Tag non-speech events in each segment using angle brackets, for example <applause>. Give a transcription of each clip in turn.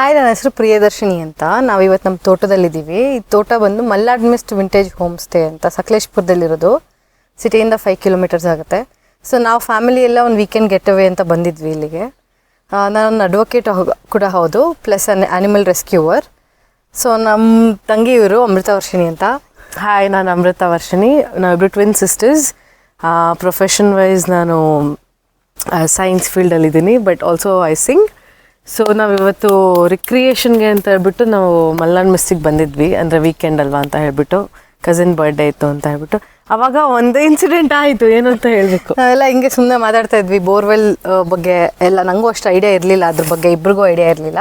Hi, ನನ್ನ ಹೆಸರು ಪ್ರಿಯದರ್ಶಿನಿ ಅಂತ. ನಾವು ಇವತ್ತು ನಮ್ಮ ತೋಟದಲ್ಲಿದ್ದೀವಿ. ಈ ತೋಟ ಬಂದು Mallad mist vintage home stay ಅಂತ ಸಕಲೇಶ್ಪುರದಲ್ಲಿರೋದು. ಸಿಟಿಯಿಂದ ಫೈವ್ ಕಿಲೋಮೀಟರ್ಸ್ ಆಗುತ್ತೆ. ಸೊ ನಾವು ಫ್ಯಾಮಿಲಿ ಎಲ್ಲ ಒಂದು ವೀಕೆಂಡ್ ಗೆಟ್ ಅವೇ ಅಂತ ಬಂದಿದ್ವಿ ಇಲ್ಲಿಗೆ. ನಾನು ನಾನೊಂದು ಅಡ್ವೊಕೇಟ್ ಕೂಡ ಹೌದು plus an animal rescuer so ನಮ್ಮ ತಂಗಿ ಇವರು ಅಮೃತವರ್ಷಿಣಿ ಅಂತ. ಹಾಯ್ ನಾನು ಅಮೃತ ವರ್ಷಿಣಿ ನಾವಿಬ್ರು ಟ್ವಿನ್ ಸಿಸ್ಟರ್ಸ್ ಪ್ರೊಫೆಷನ್ ವೈಸ್ ನಾನು science ಫೀಲ್ಡಲ್ಲಿದ್ದೀನಿ but also I sing so ನಾವಿವತ್ತು ರಿಕ್ರಿಯೇಷನ್ಗೆ ಅಂತ ಹೇಳ್ಬಿಟ್ಟು ನಾವು ಮಲ್ನಾಡ್ ಮಿಸ್ಟಿಗೆ ಬಂದಿದ್ವಿ. ಅಂದರೆ ವೀಕೆಂಡ್ ಅಲ್ವಾ ಅಂತ ಹೇಳ್ಬಿಟ್ಟು ಕಸಿನ್ ಬರ್ಡೇ ಇತ್ತು ಅಂತ ಹೇಳ್ಬಿಟ್ಟು. ಅವಾಗ ಒಂದು ಇನ್ಸಿಡೆಂಟ್ ಆಯಿತು. ಏನು ಅಂತ ಹೇಳಬೇಕು? ಎಲ್ಲ ಹಿಂಗೆ ಸುಮ್ಮನೆ ಮಾತಾಡ್ತಾ ಇದ್ವಿ. ಬೋರ್ವೆಲ್ ಬಗ್ಗೆ ಎಲ್ಲ ನನಗೂ ಅಷ್ಟು ಐಡಿಯಾ ಇರಲಿಲ್ಲ. ಅದ್ರ ಬಗ್ಗೆ ಇಬ್ರಿಗೂ ಐಡಿಯಾ ಇರಲಿಲ್ಲ.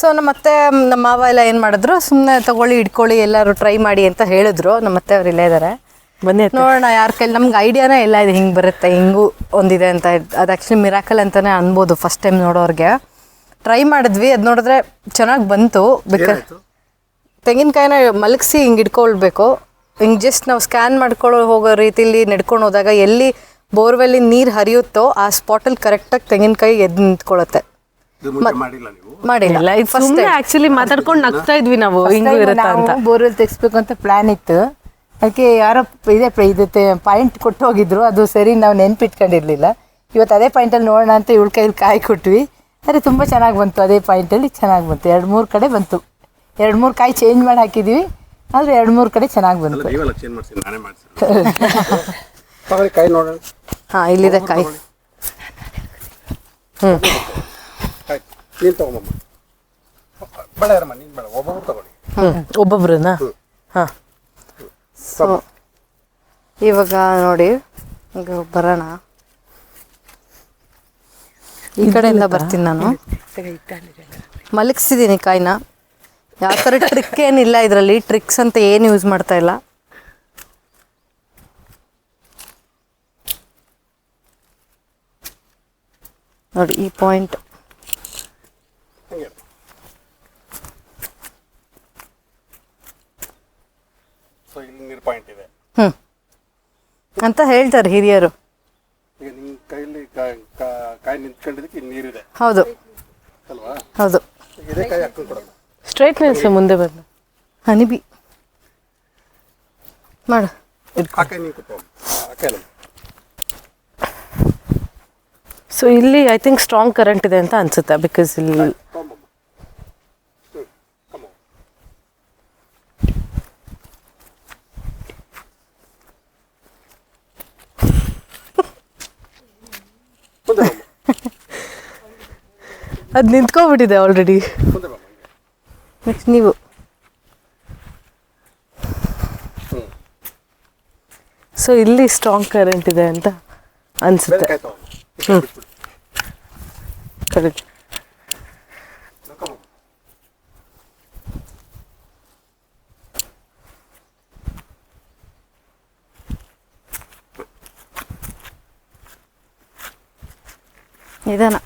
ಸೊ ನಮ್ಮ ಮತ್ತೆ ನಮ್ಮ ಮಾವ ಎಲ್ಲ ಏನು ಮಾಡಿದ್ರು? ಸುಮ್ಮನೆ ತಗೊಳ್ಳಿ ಇಟ್ಕೊಳ್ಳಿ ಎಲ್ಲರೂ ಟ್ರೈ ಮಾಡಿ ಅಂತ ಹೇಳಿದ್ರು. ನಮ್ಮ ಮತ್ತೆ ಅವ್ರು ಇಲ್ಲೇ ಇದ್ದಾರೆ ಬನ್ನಿ ನೋಡೋಣ ಯಾರ ಕೈಲಿ ನಮ್ಗೆ ಐಡಿಯಾನೇ ಇಲ್ಲ. ಇದು ಹಿಂಗೆ ಬರುತ್ತೆ ಹಿಂಗೂ ಒಂದಿದೆ ಅಂತ. ಅದು ಆ್ಯಕ್ಚುಲಿ ಮಿರಾಕಲ್ ಅಂತಲೇ ಅನ್ಬೋದು ಫಸ್ಟ್ ಟೈಮ್ ನೋಡೋರಿಗೆ. ಟ್ರೈ ಮಾಡಿದ್ವಿ. ಅದು ನೋಡಿದ್ರೆ ಚೆನ್ನಾಗಿ ಬಂತು. ಬೇಕಾದ್ರೆ ತೆಂಗಿನಕಾಯಿನ ಮಲಗಿಸಿ ಹಿಂಗೆ ಇಟ್ಕೊಳ್ಬೇಕು. ಹಿಂಗೆ ಜಸ್ಟ್ ನಾವು ಸ್ಕ್ಯಾನ್ ಮಾಡ್ಕೊಳ್ಳೋ ಹೋಗೋ ರೀತಿಲಿ ನಡ್ಕೊಂಡು ಹೋದಾಗ ಎಲ್ಲಿ ಬೋರ್ವೆಲ್ಲಿ ನೀರು ಹರಿಯುತ್ತೋ ಆ ಸ್ಪಾಟಲ್ಲಿ ಕರೆಕ್ಟಾಗಿ ತೆಂಗಿನಕಾಯಿ ಎದ್ದು ನಿಂತ್ಕೊಳ್ಳುತ್ತೆ ಇದು ಮುಂಚೆ ಮಾಡಿಲ್ಲ ನೀವು? ಸುಮ್ಮನೆ ಆ್ಯಕ್ಚುಲಿ ಮಾತಾಡ್ಕೊಂಡು ನಗ್ತಾ ಇದ್ವಿ ನಾವು. ಹಿಂಗೂ ಇರುತ್ತಾ ಅಂತ. ಬೋರ್ವೆಲ್ ತೆಗಿಸ್ಬೇಕು ಅಂತ ಪ್ಲಾನ್ ಇತ್ತು. ಅದಕ್ಕೆ ಯಾರೋ ಪ- ಇದೇ ಪ- ಇದು ಪಾಯಿಂಟ್ ಕೊಟ್ಟು ಹೋಗಿದ್ರು ಅದು ಸರಿ ನಾವು ನೆನ್ಪಿಟ್ಕೊಂಡಿರ್ಲಿಲ್ಲ. ಇವತ್ತು ಅದೇ ಪಾಯಿಂಟಲ್ಲಿ ನೋಡೋಣ ಅಂತ ಇವಳ ಕೈಲಿ ಕಾಯಿ ಕೊಟ್ವಿ. ಆದರೆ ತುಂಬ ಚೆನ್ನಾಗಿ ಬಂತು. ಅದೇ ಪಾಯಿಂಟಲ್ಲಿ ಚೆನ್ನಾಗಿ ಬಂತು. ಎರಡು ಮೂರು ಕಡೆ ಬಂತು. ಎರಡು ಮೂರು ಕಾಯಿ ಚೇಂಜ್ ಮಾಡಿ ಹಾಕಿದ್ದೀವಿ ಆದರೆ ಎರಡು ಮೂರು ಕಡೆ ಚೆನ್ನಾಗಿ ಬಂತು. <laughs> ಹಾಂ ಇಲ್ಲಿದೆ ಕಾಯಿ. ಹ್ಞೂ ಒಬ್ಬೊಬ್ರನ್ನ? ಹಾಂ. ಸೊ ಇವಾಗ ನೋಡಿ ಈಗ ಬರೋಣ. ಈ ಕಡೆಯಿಂದ ಬರ್ತೀನಿ ನಾನು. ಮಲಗಿಸಿದ್ದೀನಿ ಕಾಯಿನ. ಯಾವ ಥರ ಟ್ರಿಕ್ ಏನಿಲ್ಲ ಇದರಲ್ಲಿ. ಟ್ರಿಕ್ಸ್ ಅಂತ ಏನು ಯೂಸ್ ಮಾಡ್ತಾ ಇಲ್ಲ. ನೋಡಿ ಈ ಪಾಯಿಂಟ್ ಹಂಗೆ ಸೊ ಇಲ್ಲಿ ನೀರು ಪಾಯಿಂಟ್ ಇದೆ. ಹ್ಞೂ ಅಂತ ಹೇಳ್ತಾರೆ ಹಿರಿಯರು ಈಗ ನಿಮ್ಮ ಕೈಯಲ್ಲಿ ಕಾ- ಕಾ- ಕಾಯಿ ನಿಂತ್ಕೊಂಡಿದ್ದಕ್ಕೆ ಇಲ್ಲಿ ನೀರಿದೆ. ಹೌದು. ಅಲ್ವಾ? ಹೌದು. ಇದೇ ಕಾಯಿ ಹಾಕೊಂಡು ಕೊಡೋಣ ಸ್ಟ್ರೈಟ್ ನಿಲ್ಸಿ ಮುಂದೆ ಬಂದು ಹನಿಬಿ ಮಾಡು. ಆ ಕಾಯಿ ನೀನು ಕೊಟ್ಟು ಆ ಕಾಯಿ ಸೊ ಇಲ್ಲಿ ಐ ಥಿಂಕ್ ಸ್ಟ್ರಾಂಗ್ ಕರೆಂಟ್ ಇದೆ ಅಂತ ಅನ್ಸುತ್ತೆ ಬಿಕಾಸ್ ಇಲ್ಲಿ ತಗೊಂಬಮ್ಮ ಹ್ಞೂ ಕಮ್ಮ ಮುಂದೆ ಬಮ್ಮ ಅದು ನಿಂತ್ಕೊಂಡ್ಬಿಟ್ಟಿದೆ ಆಲ್ರೆಡಿ ನೆಕ್ಸ್ಟ್ ನೀವು. ಹ್ಞೂ ಸೊ ಇಲ್ಲಿ ಸ್ಟ್ರಾಂಗ್ ಕರೆಂಟ್ ಇದೆ ಅಂತ ಅನ್ಸುತ್ತೆ. ಕಾಯಿ ಕರೆಕ್ಟ್ ನಿಧಾನ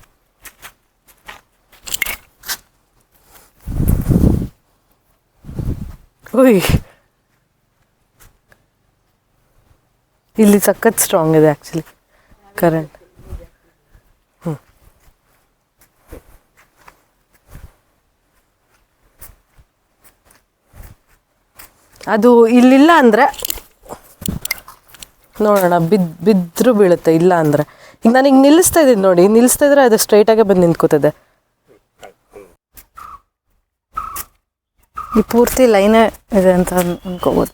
ಓಯ್. ಇಲ್ಲಿ ಸಖತ್ ಸ್ಟ್ರಾಂಗ್ ಇದೆ ಆ್ಯಕ್ಚುಲಿ ಕರೆಂಟ್ ಅದು ಇಲ್ಲಿಲ್ಲ ಅಂದರೆ, ನೋಡೋಣ, ಬಿದ್ ಬಿದ್ದರೂ ಬೀಳುತ್ತೆ, ಇಲ್ಲ ಅಂದರೆ. ಈಗ ನಾನು ಹಿಂಗೆ ನಿಲ್ಲಿಸ್ತಾ ಇದ್ದೀನಿ ನೋಡಿ, ನಿಲ್ಲಿಸ್ತಾ ಇದ್ರೆ ಅದು ಸ್ಟ್ರೈಟಾಗೆ ಬಂದು ನಿಂತ್ಕೋತದೆ. ಈ ಪೂರ್ತಿ ಲೈನೇ ಇದೆ ಅಂತ ಅನ್- ಅನ್ಕೋಬೋದು.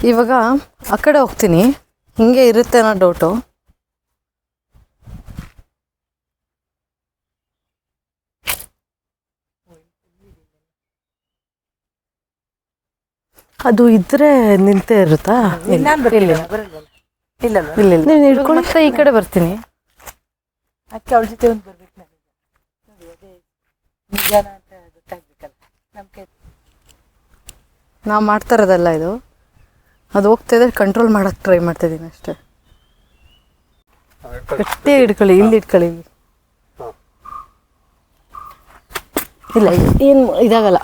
ಇವಾಗ ಆ ಕಡೆ ಹೋಗ್ತೀನಿ. ಹಿಂಗೆ ಇರುತ್ತೆ ಅನ್ನೋ ಡೌಟು ಅದು ಇದ್ರೆ ನಿಂತೇ ಇರುತ್ತಾ? ಇಲ್ಲ. ಇಲ್ಲ. ಇಲ್ಲ. ನೀನು ಹಿಡ್ಕೊಂಡು ಈ ಕಡೆ ಬರ್ತೀನಿ. ಅದಕ್ಕೆ ಅವಳ ಜೊತೆ ಒಂದು ಬರ್ಬೇಕು ನಿಜಾನ? ಕೈ ನಾವು ಮಾಡ್ತಾ ಇರೋದಲ್ಲ ಇದು? ಅದು ಹೋಗ್ತಿದ್ರೆ ಕಂಟ್ರೋಲ್ ಮಾಡಕ್ಕೆ ಟ್ರೈ ಮಾಡ್ತಿದ್ದೀನಿ ಅಷ್ಟೇ. ಗಟ್ಟಿ ಇಟ್ಕೊಳ್ಳಿ ಇಲ್ಲಿ ಇಟ್ಕೊಳ್ಳಿ ಇಲ್ಲಿ ಇಲ್ಲ ಏನು ಇದಾಗಲ್ಲ.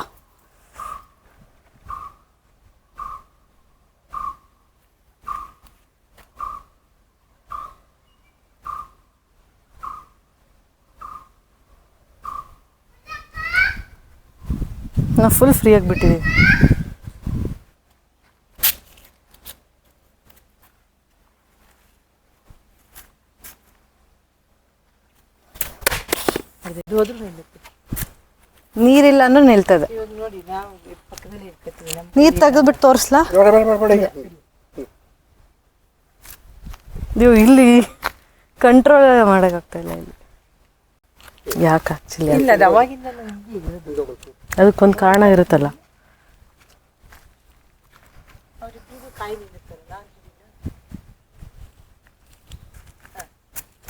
ನಾವು ಫುಲ್ ಫ್ರೀ ಆಗಿಬಿಟ್ಟಿದ್ದೀವಿ ನೀರಿಲ್ಲ ಅಂದ್ರೆ ನಿಲ್ತದೆ. ನೀರ್ ತೆಗೆದ್ಬಿಟ್ಟು ತೋರಿಸ್ಲಾ? ನೀವು ಇಲ್ಲಿ ಕಂಟ್ರೋಲ್ ಮಾಡೋಕ್ಕಾಗ್ತಾ ಇಲ್ಲ ಇಲ್ಲಿ. ಯಾಕೆ ಆ್ಯಕ್ಚುಲಿ ಅದಕ್ಕೊಂದು ಕಾರಣ ಇರುತ್ತಲ್ಲ.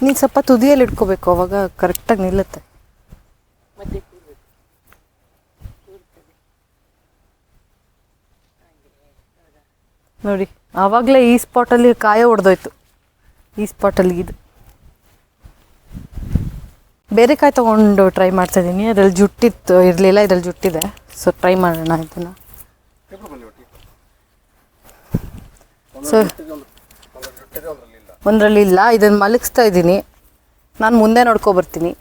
ನೀನು ಸ್ವಲ್ಪ ತುದಿಯಲ್ಲಿ ಇಟ್ಕೋಬೇಕು, ಅವಾಗ ಕರೆಕ್ಟಾಗಿ ನಿಲ್ಲುತ್ತೆ. ನೋಡಿ, ಆವಾಗಲೇ ಈ ಸ್ಪಾಟಲ್ಲಿ ಕಾಯ ಹೊಡೆದೋಯ್ತು. ಈ ಸ್ಪಾಟಲ್ಲಿ ಇದು. ಬೇರೆ ಕಾಯಿ ತೊಗೊಂಡು ಟ್ರೈ ಮಾಡ್ತಾ ಇದ್ದೀನಿ ಅದ್ರಲ್ಲಿ ಜುಟ್ಟಿತ್ತು, ಇರಲಿಲ್ಲ, ಇದ್ರಲ್ಲಿ ಜುಟ್ಟಿದೆ. ಸೊ ಟ್ರೈ ಮಾಡೋಣ ಇದನ್ನು. ಸೊ ಒಂದ್ರಲ್ಲಿ ಇಲ್ಲ. ಇದನ್ನು ಮಲಗಿಸ್ತಾ ಇದ್ದೀನಿ ನಾನು ಮುಂದೆ ನೋಡ್ಕೊ ಬರ್ತೀನಿ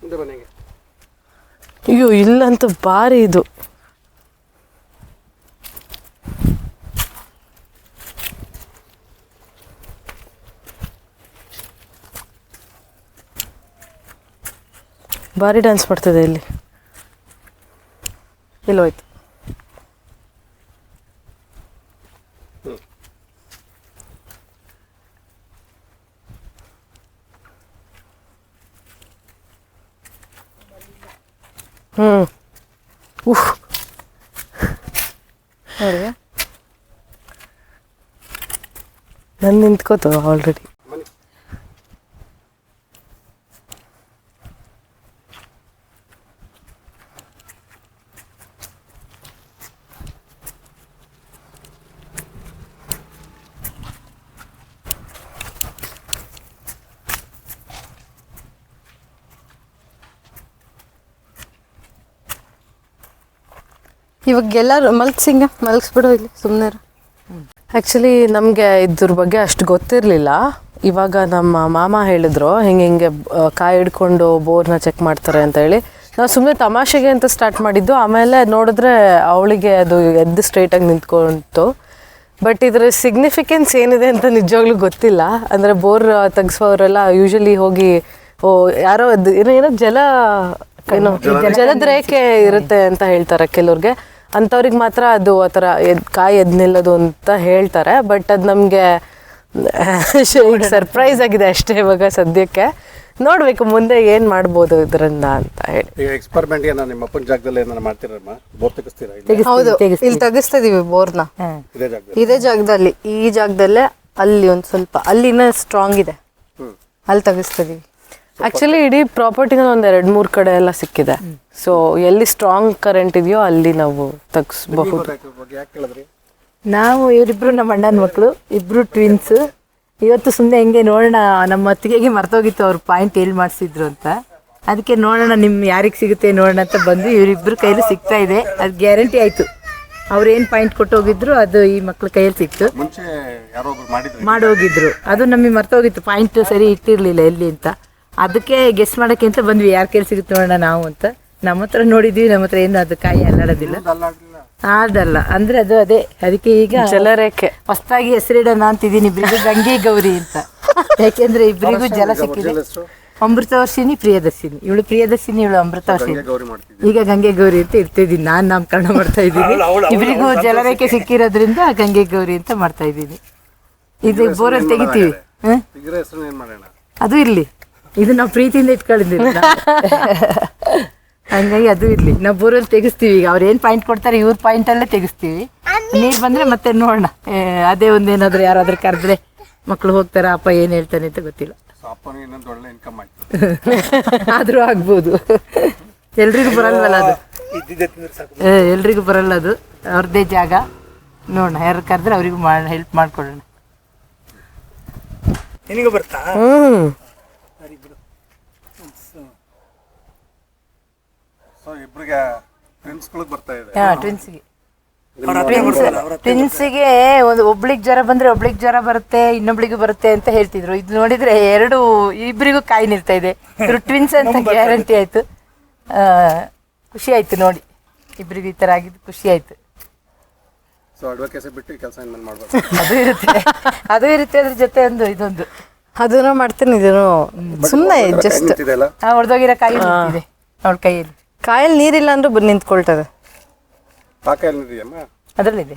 ಮುಂದೆ ಬನ್ನಿ ಹಿಂಗೆ ಅಯ್ಯೋ ಇಲ್ಲಂತೂ ಭಾರಿ ಇದು. ಭಾರಿ ಡ್ಯಾನ್ಸ್ ಮಾಡ್ತದೆ ಇಲ್ಲಿ. ಎಲ್ಲೋಯ್ತು ಹ್ಞೂ ಉಹ್ ನೋಡಿ ನಾನು ನಿಂತ್ಕೋತು ಆಲ್ರೆಡಿ ಇವಾಗ ಎಲ್ಲರೂ ಮಲ್ಗ್ಸಿಂಗ ಮಲಗಿಸ್ಬಿಡು ಇಲ್ಲಿ ಸುಮ್ಮನೆ ಆ್ಯಕ್ಚುಲಿ ನಮಗೆ ಇದ್ರ ಬಗ್ಗೆ ಅಷ್ಟು ಗೊತ್ತಿರಲಿಲ್ಲ. ಇವಾಗ ನಮ್ಮ ಮಾಮ ಹೇಳಿದ್ರು ಹಿಂಗೆ ಹಿಂಗೆ ಕಾಯಿ ಹಿಡ್ಕೊಂಡು ಬೋರ್ನ ಚೆಕ್ ಮಾಡ್ತಾರೆ ಅಂತ ಹೇಳಿ. ನಾವು ಸುಮ್ಮನೆ ತಮಾಷೆಗೆ ಅಂತ ಸ್ಟಾರ್ಟ್ ಮಾಡಿದ್ದು ಆಮೇಲೆ ನೋಡಿದ್ರೆ ಅವಳಿಗೆ ಅದು ಎದ್ದು ಸ್ಟ್ರೈಟಾಗಿ ನಿಂತ್ಕೊಂತು. ಬಟ್ ಇದ್ರ ಸಿಗ್ನಿಫಿಕೆನ್ಸ್ ಏನಿದೆ ಅಂತ ನಿಜವಾಗ್ಲೂ ಗೊತ್ತಿಲ್ಲ. ಅಂದರೆ ಬೋರ್ ತೆಗ್ಸೋರೆಲ್ಲ ಯೂಶಲಿ ಹೋಗಿ ಓ ಯಾರೋ ಏನೋ ಏನೋ ಜಲ ಏನೋ ಜಲದ ರೇಖೆ ಇರುತ್ತೆ ಅಂತ ಹೇಳ್ತಾರೆ ಕೆಲವ್ರಿಗೆ. ಅಂಥವ್ರಿಗೆ ಮಾತ್ರ ಅದು ಆ ಥರ ಎದ್ ಕಾಯಿ ಎದ್ ನಿಲ್ಲೋದು ಅಂತ ಹೇಳ್ತಾರೆ ಬಟ್ ಅದು ನಮಗೆ <laughs> ಸರ್ಪ್ರೈಸ್ ಆಗಿದೆ ಅಷ್ಟೇ ಇವಾಗ ಸದ್ಯಕ್ಕೆ. ನೋಡಬೇಕು ಮುಂದೆ ಏನು ಮಾಡ್ಬೋದು ಇದರಿಂದ ಅಂತ ಹೇಳಿ. ಈಗ ಎಕ್ಸ್ಪರಿಮೆಂಟ್ ಏನೋ ನಿಮ್ಮ ಅಪ್ಪನ ಜಾಗದಲ್ಲಿ ಏನಾರ ಮಾಡ್ತೀರಮ್ಮ? ಬೋರ್ ತೆಗಿಸ್ತೀರಾ ಇಲ್ಲಿ? ಹೌದು ಇಲ್ಲಿ ತೆಗಿಸ್ತಾ ಇದೀವಿ ಬೋರ್ನ. ಹಾಂ. ಇದೇ ಜಾಗದಲ್ಲಿ? ಇದೇ ಜಾಗದಲ್ಲಿ ಈ ಜಾಗದಲ್ಲೇ ಅಲ್ಲಿ ಒಂದು ಸ್ವಲ್ಪ ಅಲ್ಲಿನ ಸ್ಟ್ರಾಂಗ್ ಇದೆ. ಅಲ್ಲಿ ತೆಗಿಸ್ತಾ ಇದೀವಿ ಆ್ಯಕ್ಚುಲಿ ಇಡೀ ಪ್ರಾಪರ್ಟಿನ ಒಂದು ಎರಡು ಮೂರು ಕಡೆ ಎಲ್ಲ ಸಿಕ್ಕಿದೆ. ಸೊ ಎಲ್ಲಿ ಸ್ಟ್ರಾಂಗ್ ಕರೆಂಟ್ ಇದೆಯೋ ಅಲ್ಲಿ ನಾವು ತಗ್ಸ್ಬಹುದು. ಬಗ್ಗೆ ಯಾಕೆ ಕೇಳಿದ್ರಿ? ನಾವು ಇವರಿಬ್ರು ನಮ್ಮ ಅಣ್ಣನ ಮಕ್ಕಳು ಇಬ್ರು ಟ್ವಿನ್ಸ್ ಇವತ್ತು ಸುಮ್ಮನೆ ಹೆಂಗೆ ನೋಡೋಣ ನಮ್ಮ ಅತ್ತಿಗೆಗೆ ಮರ್ತೋಗಿತ್ತು ಅವ್ರ ಪಾಯಿಂಟ್ ಎಲ್ಲಿ ಮಾಡಿಸಿದ್ರು ಅಂತ. ಅದಕ್ಕೆ ನೋಡೋಣ ನಿಮ್ಮ ಯಾರಿಗೆ ಸಿಗುತ್ತೆ ನೋಡೋಣ ಅಂತ ಬಂದು ಇವರಿಬ್ರು ಕೈಲಿ ಸಿಗ್ತಾ ಇದೆ. ಅದು ಗ್ಯಾರಂಟಿ ಆಯಿತು. ಅವ್ರು ಏನು ಪಾಯಿಂಟ್ ಕೊಟ್ಟು ಹೋಗಿದ್ರು ಅದು ಈ ಮಕ್ಳ ಕೈಯಲ್ಲಿ ಸಿಕ್ತು. ಮುಂಚೆ ಯಾರೋ ಒಬ್ರು ಮಾಡಿದ್ರಿ? ಮಾಡೋಗಿದ್ರು. ಅದು ನಮಗೆ ಮರ್ತೋಗಿತ್ತು. ಪಾಯಿಂಟ್ ಸರಿ ಇಟ್ಟಿರಲಿಲ್ಲ ಎಲ್ಲಿ ಅಂತ. ಅದಕ್ಕೆ ಗೆಸ್ ಮಾಡೋಕ್ಕೆ ಅಂತ ಬಂದ್ವಿ. ಯಾರ ಕೈಲಿ ಸಿಗುತ್ತೆ ನೋಡೋಣ ನಾವು ಅಂತ. ನಮ್ಮ ಹತ್ರ ನೋಡಿದ್ವಿ ನಮ್ಮ ಹತ್ರ ಏನು ಅದು ಕಾಯಿ ಅಲ್ಲಾಡೋದಿಲ್ಲ. ಆದಲ್ಲ ಅಂದ್ರೆ ಅದು ಅದೇ ಅದಕ್ಕೆ ಈಗ ಜಲರೇಖೆ. ಹೊಸದಾಗಿ ಹೆಸರಿಡೋಣ ಅಂತಿದ್ದೀನಿ ಇಬ್ಬರಿಗೂ ಗಂಗೆ ಗೌರಿ ಅಂತ. ಯಾಕೆಂದ್ರೆ ಇಬ್ಬರಿಗೂ ಜಲ ಸಿಕ್ಕಿದೆ. ಅಮೃತ ವರ್ಷಿನಿ ಪ್ರಿಯದರ್ಶಿನಿ. ಇವಳು ಪ್ರಿಯದರ್ಶಿನಿ ಇವಳು ಅಮೃತ ವರ್ಷಿನಿ ಈಗ ಗಂಗೆ ಗೌರಿ ಅಂತ ಇರ್ತಿದ್ದೀನಿ ನಾನು ನಾಮಕರಣ ಮಾಡ್ತಾ ಇದ್ದೀನಿ. ಇಬ್ಬರಿಗೂ ಜಲರೇಖೆ ಸಿಕ್ಕಿರೋದ್ರಿಂದ ಗಂಗೆ ಗೌರಿ ಅಂತ ಮಾಡ್ತಾ ಇದ್ದೀನಿ. ಇದು ಬೋರಲ್ಲಿ ತೆಗಿತೀವಿ. ಹ? ಹೆಸರು ಏನು ಮಾಡೋಣ? ಅದು ಇರ್ಲಿ. ಇದು ನಾವು ಪ್ರೀತಿಯಿಂದ ಇಟ್ಕೊಂಡಿದ್ದೀವಿ ಹಂಗಾಗಿ ಅದು ಇರ್ಲಿ. ನಾವು ಬೋರಲ್ಲಿ ತೆಗಿಸ್ತೀವಿ ಈಗ. ಅವ್ರು ಏನು ಪಾಯಿಂಟ್ ಕೊಡ್ತಾರೆ ಇವ್ರ ಪಾಯಿಂಟಲ್ಲೇ ತೆಗಿಸ್ತೀವಿ. ನೀರು ಬಂದರೆ ಮತ್ತೆ ನೋಡೋಣ. ಏ, ಅದೇ ಒಂದೇನಾದರೂ ಯಾರಾದ್ರೂ ಕರೆದ್ರೆ ಮಕ್ಕಳು ಹೋಗ್ತಾರ ಅಪ್ಪ ಏನು ಹೇಳ್ತಾನೆ ಅಂತ ಗೊತ್ತಿಲ್ಲ. <laughs> ಆದರೂ ಆಗ್ಬೋದು. ಎಲ್ರಿಗೂ ಬರಲ್ವಲ್ಲ ಅದು? ಎಲ್ರಿಗೂ ಬರಲ್ಲ ಅದು. ಅವ್ರದ್ದೇ ಜಾಗ. ನೋಡೋಣ ಯಾರು ಕರೆದ್ರೆ ಅವರಿಗೂ ಮಾಡಿ ಹೆಲ್ಪ್ ಮಾಡ್ಕೊಡೋಣ. ನಿನಗೂ ಬರ್ತಾ? ಹ್ಮ್ ಸರಿ ಬಿಡು ಬರ್ತಾ ಇದೆ. ಹಾ ಟ್ವಿನ್ಸ್ಗೆ ಒಂದು ಒಬ್ಳಿಗೆ ಜ್ವರ ಬಂದ್ರೆ ಒಬ್ಳಿಗೆ ಜ್ವರ ಬರುತ್ತೆ ಇನ್ನೊಬ್ಳಿಗೂ ಬರುತ್ತೆ ಅಂತ ಹೇಳ್ತಿದ್ರು. ಇದು ನೋಡಿದ್ರೆ ಎರಡು ಇಬ್ಬರಿಗೂ ಕಾಯಿ ನಿಲ್ತಾ ಇದೆ. ಇವರು ಟ್ವಿನ್ಸ್ ಅಂತ ಗ್ಯಾರಂಟಿ ಆಯ್ತು. ಆ, ಖುಷಿ ಆಯ್ತು ನೋಡಿ. ಇಬ್ಬರಿಗೂ ಈ ತರ ಆಗಿದ್ದು ಖುಷಿ ಆಯ್ತು. ಸೊ ಅಡ್ವೊಕೇಸಿ ಬಿಟ್ಟು ಕೆಲಸ ಏನು ಮಾಡ್ಬೇಕು ಅದು ಇರುತ್ತೆ. ಅದು ಇರುತ್ತೆ ಅದ್ರ ಜೊತೆ ಒಂದು ಇದೊಂದು. ಅದನ್ನ ಮಾಡ್ತೀನಿ ಇದನ್ನು ಸುಮ್ಮನೆ ಜಸ್ಟ್ ಹೊಡೆದೋಗಿರೋ ಕಾಯಿ ನಿಂತಿದೆ ಅವಳ ಕೈಯಲ್ಲಿ. ಕಾಯಲ್ಲಿ ನೀರಿಲ್ಲ ಅಂದ್ರೂ ಬಂದು ನಿಂತ್ಕೊಳ್ತದೆ. ಅದರಲ್ಲಿದೆ.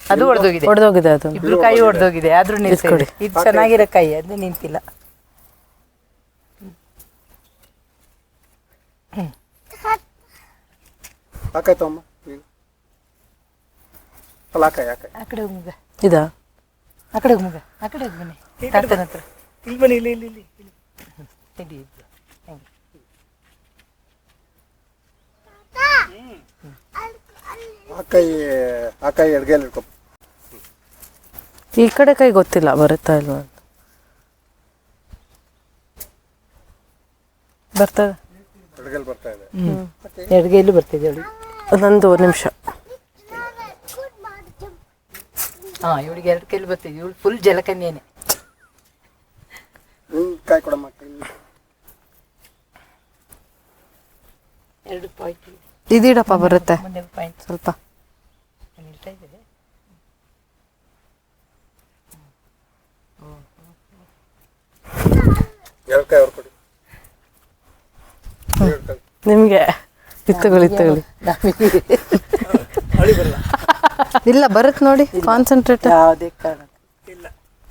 ಅದು ಹೊಡೆದೋಗಿದೆ ಹೊಡೆದೋಗಿದೆ ಅದು. ಇಬ್ರು ಕಾಯಿ ಹೊಡೆದೋಗಿದೆ ಆದ್ರೂ ನಿಲ್ಸ್ಕೊಡಿ ಇದು. ಚೆನ್ನಾಗಿರೋ ಕೈ ಅದು ನಿಂತಿಲ್ಲ. ಆ ಕಡೆ ಹೋಗ ಇದಾ? ಆ ಕಡೆ ಹೋಗ್ ಆ ಕಡೆ ಹೋಗ್ ಬನ್ನಿ. ತಾತನ ಹತ್ರ. ಇಲ್ಲಿ ಬನ್ನಿ ಇಲ್ಲಿ ಇಲ್ಲಿ ಇಲ್ಲಿ ಇಲ್ಲಿ. ಹಿಡಿ ಇಬ್ರು. ಹಂಗೆ. ಆ ಕೈ ಆ ಕೈ ಎಡ್ಗೆಯಲ್ಲಿ ಇಟ್ಕೊ. ಈ ಕಡೆ ಕೈ ಗೊತ್ತಿಲ್ಲ ಬರುತ್ತಾ ಇಲ್ವಾ ಅಂತ. ಬರ್ತದೆ ಎಡ್ಗೆಲ್ಲಿ ಬರ್ತಾ ಇದೆ. ಎಡಗೈಲು ಬರ್ತಿದೆ ಒಂದು ನಿಮಿಷ. ಹಾ ಇವಳಿಗೆ ಎರಡು ಕೈಲಿ ಇವಳು ಫುಲ್ ಜಲಕನ್ಯೇನೆ. ನಿನ್ ಕಾಯಿ ಕೊಡಮ್ಮ. ಕೈ ಎರಡು ಪಾಯಿಂಟ್ ಇದಿಡಪ್ಪ ಬರುತ್ತೆ. ಸ್ವಲ್ಪ. ನಿಮ್ಗೆ. ಇಲ್ಲ ಬರುತ್ತೆ ನೋಡಿ ಕಾನ್ಸಂಟ್ರೇಟ್ ಯಾವುದೇ ಕಾರಣ. ಇಲ್ಲ.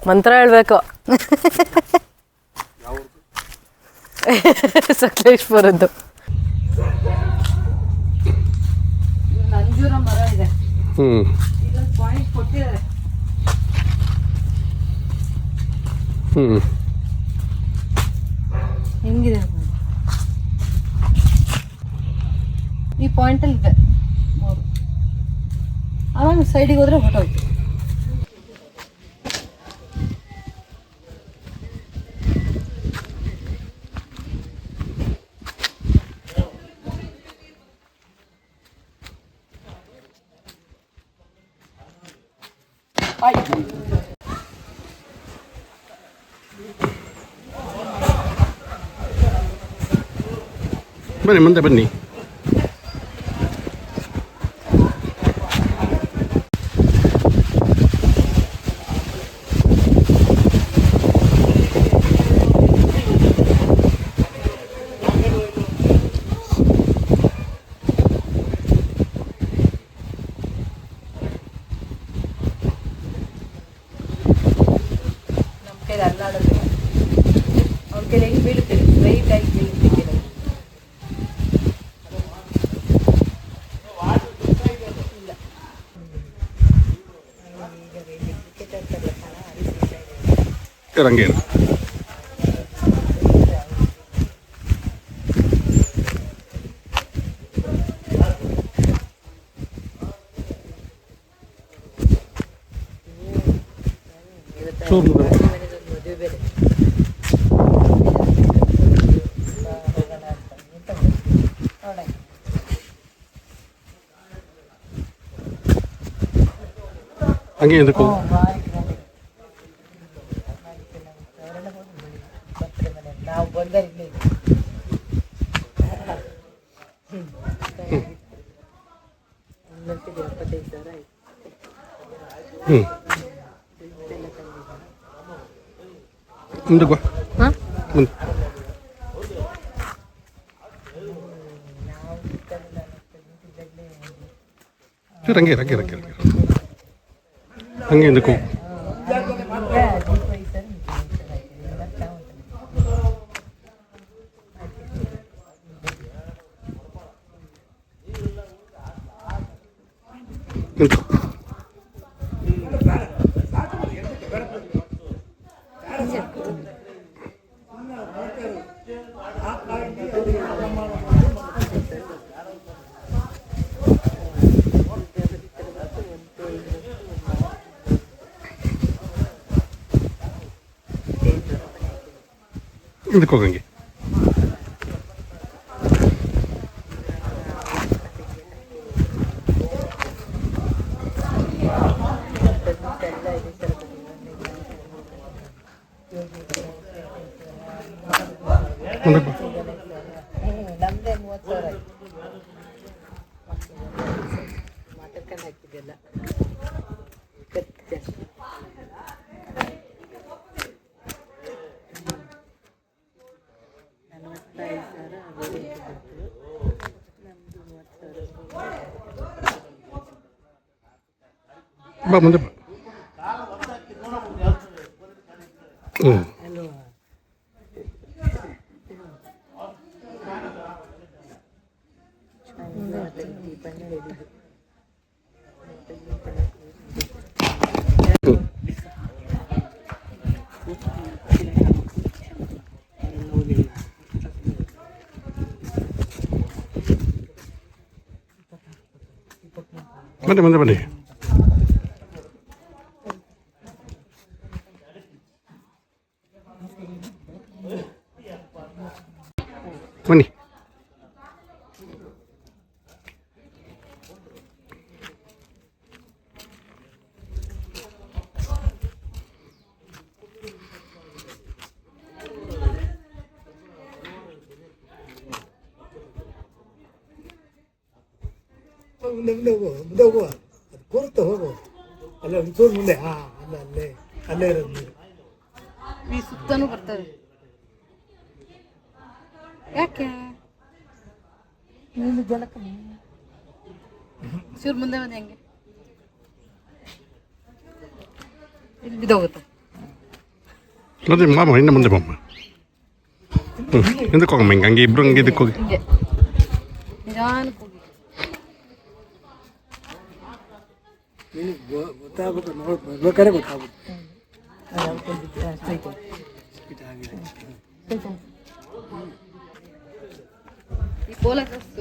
ಮಂತ್ರ ಹೇಳ್ಬೇಕು. ಸಕಲೇಶ್ವರದ್ದು ಅಂಜೂರ ಮರ ಇದೆ. ಹ್ಞೂ ಪಾಯಿಂಟ್ ಕೊಟ್ಟಿದ್ದಾರೆ. ಹ್ಞೂ ಹೆಂಗಿದೆ. ಈ ಪಾಯಿಂಟಲ್ಲಿ ಇದೆ. ಆವಾಗ ಸೈಡಿಗೆ ಹೋದ್ರೆ ಹೊಟ್ಟೋಯ್ತು ಬನ್ನಿ ಮುಂದೆ ಬನ್ನಿ ഇറങ്ങിയത്. അങ്ങനെ എന്തൊക്കെ ಮುಂದಕ್ಕೆ ಬಾ ಮುಂದೆ ಚೂರು ಹಂಗೆ ಇರು, ಹಂಗೆ ಇರು, ಹಂಗೆ ಇರು, ಹಂಗೆ ಇರು. ಹಂಗೆ ಇದಕ್ಕೂ ನಿಂತು ಇದಕ್ಕೆ ಹೋಗಂಗೆ ಬಾ ಮುಂದೆ ಬಾ ಹ್ಞೂ ಬನ್ನಿ ಮುಂದೆ ಬನ್ನಿ ಬನ್ನಿ ಮುಂದೆ ಮುಂದೆ ಹೋಗು ಮುಂದೆ ಹೋಗುವ ಅದು ಕೂರುತ್ತೆ ಹೋಗು ಅಲ್ಲ ಒಂಚೂರು ಮುಂದೆ. ಹಾ ಅಲ್ಲ ಅಲ್ಲೇ ಅಲ್ಲೇ ಇರೋದು ನೀರು ಈ ಸುತ್ತನೂ ಬರ್ತಾರೆ. ಯಾಕೆ? ನೀನು ಜಲಕ ಚೂರು ಮುಂದೆ ಬಂದು ಹೆಂಗೆ? ಇಲ್ಲಿ ಬಿದ್ದೋಗುತ್ತೆ ನೋಡಿ ಮಾಮ ಇನ್ನು ಮುಂದೆ ಬಮ್ಮ ಹ್ಞೂ ಹಿಂದಕ್ಕೆ ಹೋಗಮ್ಮ ಹಿಂಗೆ ಹಂಗೆ ಇಬ್ರು ಹಂಗೆ ಇದಕ್ಕೆ ಹೋಗಿ. ಹಿಂಗೆ. ನಿಧಾನಕ್ಕೆ ಹೋಗಿ. ನಿನಗೆ ಗೊತ್ತಾಗ್ಬೇಕು ನೋಡಿ ಬರ್ಬೇಕಾದ್ರೆ ಗೊತ್ತಾಗ್ಬೇಕು ಇದಾಗಿದೆ ಈ ಕೋಲ ಸ್ಲೋ ಆಗಿ